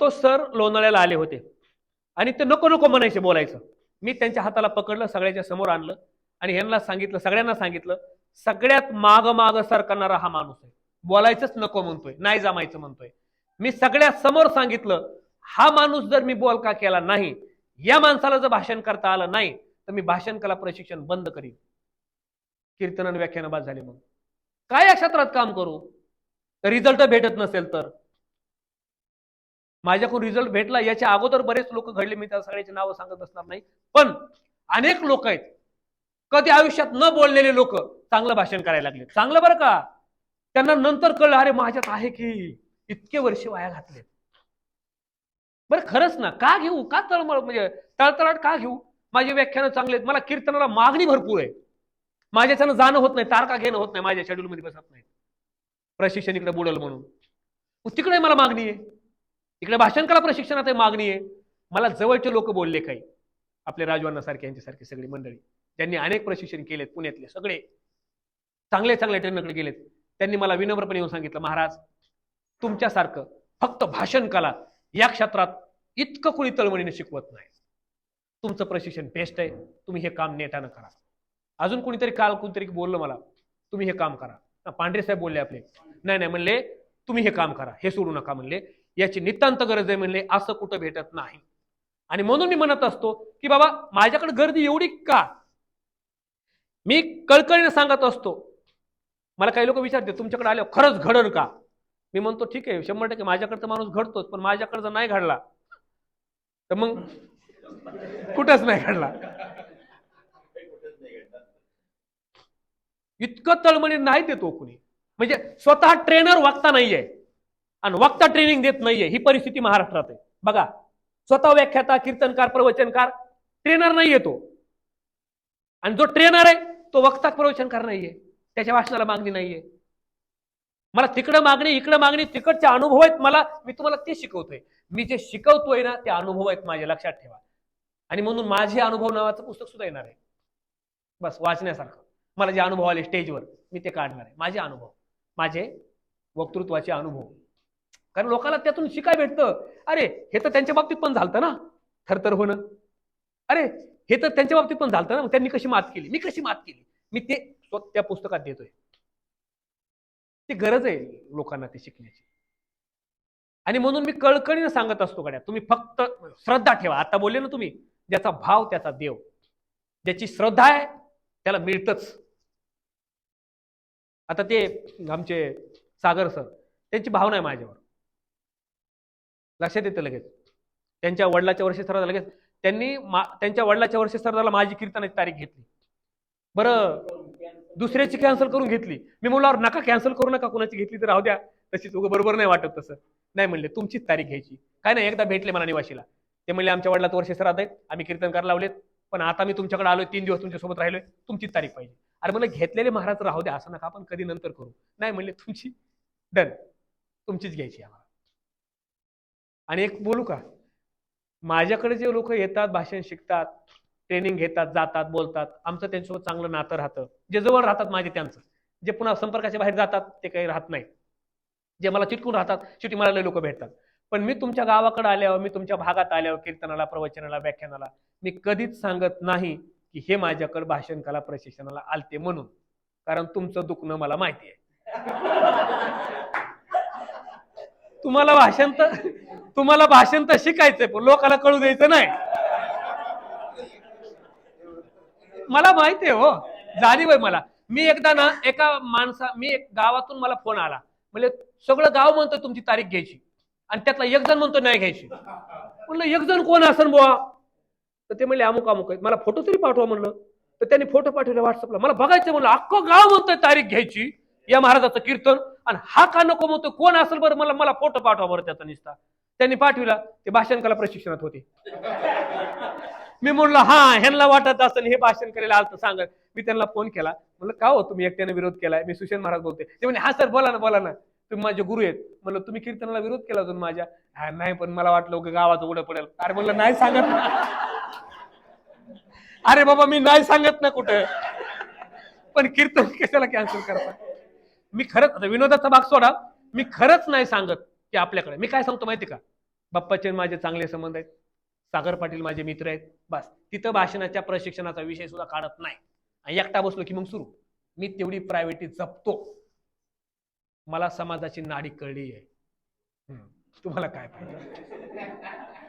तो सर लोणाळ्याला आले होते. आणि ते नको नको म्हणायचे बोलायचं. मी त्यांच्या हाताला पकडलं सगळ्याच्या समोर आणलं आणि यांना सांगितलं सगळ्यांना सांगितलं सगळ्यात माग माग सर करणारा हा माणूस आहे. बोलायचंच नको म्हणतोय नाही जमायचं म्हणतोय. मी सगळ्या समोर सांगितलं हा माणूस जर मी बोल का केला नाही या माणसाला जर भाषण करता आलं नाही तर मी भाषण कला प्रशिक्षण बंद करीन. कीर्तन व्याख्यान बाद झाले मग काय या क्षेत्रात काम करू? रिझल्ट भेटत नसेल तर. माझ्याकडून रिझल्ट भेटला याच्या अगोदर बरेच लोक घडले मी त्या सगळ्याची नावं सांगत बसणार नाही. पण अनेक लोक आहेत. कधी आयुष्यात न बोललेले लोक चांगलं भाषण करायला लागले. चांगलं बरं का? त्यांना नंतर कळलं अरे माझ्यात आहे की इतके वर्ष वाया घातले. बरं खरंच ना का घेऊ? का तळमळ म्हणजे तळतळाट का घेऊ? माझी व्याख्यानं चांगले आहेत. मला कीर्तनाला मागणी भरपूर आहे. माझ्याच्यानं जाणं होत नाही तारका घेणं होत नाही माझ्या शेड्यूलमध्ये मध्ये बसत नाही. प्रशिक्षण इकडे बुडल म्हणून. तिकडे मला मागणी आहे. इकडे भाषण कला प्रशिक्षणात मागणी आहे. मला जवळचे लोक बोलले काही. आपले राजवांना सारखे यांच्यासारखे सगळी मंडळी. त्यांनी अनेक प्रशिक्षण केलेत पुण्यातले सगळे. चांगले चांगले ट्रेनरकडे गेलेत. त्यांनी मला विनम्रपणे येऊन सांगितलं महाराज तुमच्यासारखं फक्त भाषण कला या क्षेत्रात इतकं कोणी तळमळीने शिकवत नाही. तुमचं प्रशिक्षण बेस्ट आहे. तुम्ही हे काम नेटानं करा. अजून कोणीतरी काल कोणतरी बोललं मला तुम्ही हे काम करा. पांढरे साहेब बोलले आपले. नाही नाही म्हणले तुम्ही हे काम करा. हे सोडू नका म्हणले. याची नितांत गरज आहे म्हणले असं कुठं भेटत नाही. आणि म्हणून मी म्हणत असतो की बाबा माझ्याकडे गर्दी एवढी का? मी कळकळीने सांगत असतो. मला काही लोक विचारते तुमच्याकडे आल्यावर खरंच घडण का? मी म्हणतो ठीक आहे शंभर टक्के माझ्याकडचा माणूस घडतोच पण माझ्याकडे जर नाही घडला. तर मग कुठंच नाही घडला. इतकं तळमळी नाही देतो कुणी. म्हणजे स्वतः ट्रेनर वागता नाहीये. आणि वक्ता ट्रेनिंग देत नाहीये ही परिस्थिती महाराष्ट्रात आहे. बघा स्वतः व्याख्याता कीर्तनकार प्रवचनकार ट्रेनर नाहीये तो. आणि जो ट्रेनर आहे तो वक्ता प्रवचनकार नाहीये. त्याच्या भाषणाला मागणी नाहीये. मला तिकडं मागणी इकडं मागणी तिकडचे अनुभव आहेत मला मी तुम्हाला ते शिकवतोय. मी जे शिकवतोय ना ते अनुभव आहेत माझे लक्षात ठेवा. आणि म्हणून माझे अनुभव नावाचं पुस्तक सुद्धा येणार आहे. बस वाचण्यासारखं. मला जे अनुभव आले स्टेजवर मी ते काढणार आहे. माझे अनुभव माझे वक्तृत्वाचे अनुभव. कारण लोकांना त्यातून शिकाय भेटतं. अरे हे तर त्यांच्या बाबतीत पण झालतं ना. थरथर होणं. अरे हे तर त्यांच्या बाबतीत पण झालतं ना. त्यांनी कशी मात केली? मी कशी मात केली? मी ते त्या पुस्तकात देतोय. ती गरज आहे लोकांना ते शिकण्याची. आणि म्हणून मी कळकळीनं सांगत असतो गड्या तुम्ही फक्त श्रद्धा ठेवा. आता बोलले ना तुम्ही ज्याचा भाव त्याचा देव. ज्याची श्रद्धा आहे त्याला मिळतच. आता ते आमचे सागर सर त्यांची भावना आहे माझ्यावर. लक्षात येतं लगेच. त्यांच्या वडिलाच्या वर्षी सराला लगेच त्यांनी मा- त्यांच्या वडिलाच्या वर्षी सराला माझी कीर्तनाची तारीख घेतली. बरं दुसऱ्याची कॅन्सल करून घेतली. मी मुलावर नका कॅन्सल करू नका कोणाची घेतली तर राहू द्या. तशीच उगं बरोबर नाही वाटत तसं. नाही म्हणले तुमचीच तारीख घ्यायची. काय नाही एकदा भेटले मला निवाशीला. ते म्हणले आमच्या वडिलात वर्ष सरात आहेत आम्ही कीर्तन करायला लावलेत पण आता मी तुमच्याकडे आलोय तीन दिवस तुमच्यासोबत राहिलोय तुमचीच तारीख पाहिजे. अरे मला घेतलेले महाराज राहू द्या असं नका आपण कधी नंतर करू. नाही म्हणले तुमची डन तुमचीच घ्यायची आम्हाला. आणि एक बोलू का? माझ्याकडे जे लोक येतात भाषण शिकतात ट्रेनिंग घेतात जातात बोलतात आमचं त्यांच्यासोबत चांगलं नातं राहतं. जे जवळ राहतात माझे त्यांचं. जे पुन्हा संपर्काच्या बाहेर जातात ते काही राहत नाही. जे मला चिटकून राहतात शेवटी मला लोक भेटतात. पण मी तुमच्या गावाकडे आल्यावर मी तुमच्या भागात आल्यावर कीर्तनाला प्रवचनाला व्याख्यानाला मी कधीच सांगत नाही की हे माझ्याकडे भाषण कला प्रशिक्षणाला आलते म्हणून. कारण तुमचं दुखणं मला माहिती आहे. तुम्हाला भाषण तर तुम्हाला भाषण तर शिकायचंय पण लोकांना कळू द्यायचं नाही. मला माहिती आहे हो जाणीव आहे मला. मी एकदा ना एका माणसा मी एक गावातून मला फोन आला. म्हणजे सगळं गाव म्हणतो तुमची तारीख घ्यायची. आणि त्यातला एक जण म्हणतो नाही घ्यायची. म्हणलं एक जण कोण असन बुवा? तर ते म्हणले अमुक अमुक आहेत. मला फोटो तरी पाठवा म्हणलं. तर त्यांनी फोटो पाठवले व्हॉट्सअपला मला बघायचं म्हणलं अख्खं गाव म्हणतोय तारीख घ्यायची. या महाराजाचं कीर्तन. आणि हा का नको म्हणतो कोण असेल बरं? मला मला फोटो पाठवा बरं त्याचा निसता. त्यांनी पाठविला ते भाषण कला प्रशिक्षणात होते. मी म्हणलं हा ह्यांना वाटत असताना हे भाषण करायला आलं सांगत सांगा मी त्यांना फोन केला. म्हणलं का हो तुम्ही एकट्याने विरोध केलाय? मी सुशेन महाराज बोलते ते म्हणजे हा सर बोला ना बोला ना. तुम्ही माझे गुरु आहेत. म्हणलं तुम्ही कीर्तनाला विरोध केला अजून माझ्या? हा नाही पण मला वाटलं गावाचं उडं पडेल. अरे म्हणलं नाही सांगत ना. अरे बाबा मी नाही सांगत ना कुठं. पण कीर्तन कशाला कॅन्सल करता? मी खरंच विनोदाचा भाग सोडा. मी खरंच नाही सांगत. ते आपल्याकडे. मी काय सांगतो माहिती का? बाप्पाचे माझे चांगले संबंध आहेत. सागर पाटील माझे मित्र आहेत. बस. तिथं भाषणाच्या प्रशिक्षणाचा विषय सुद्धा काढत नाही. आणि एकटा बसलो की मग सुरू. मी तेवढी प्रायव्हेटी जपतो. मला समाजाची नाडी कळली आहे हम्म. तुम्हाला काय पाहिजे?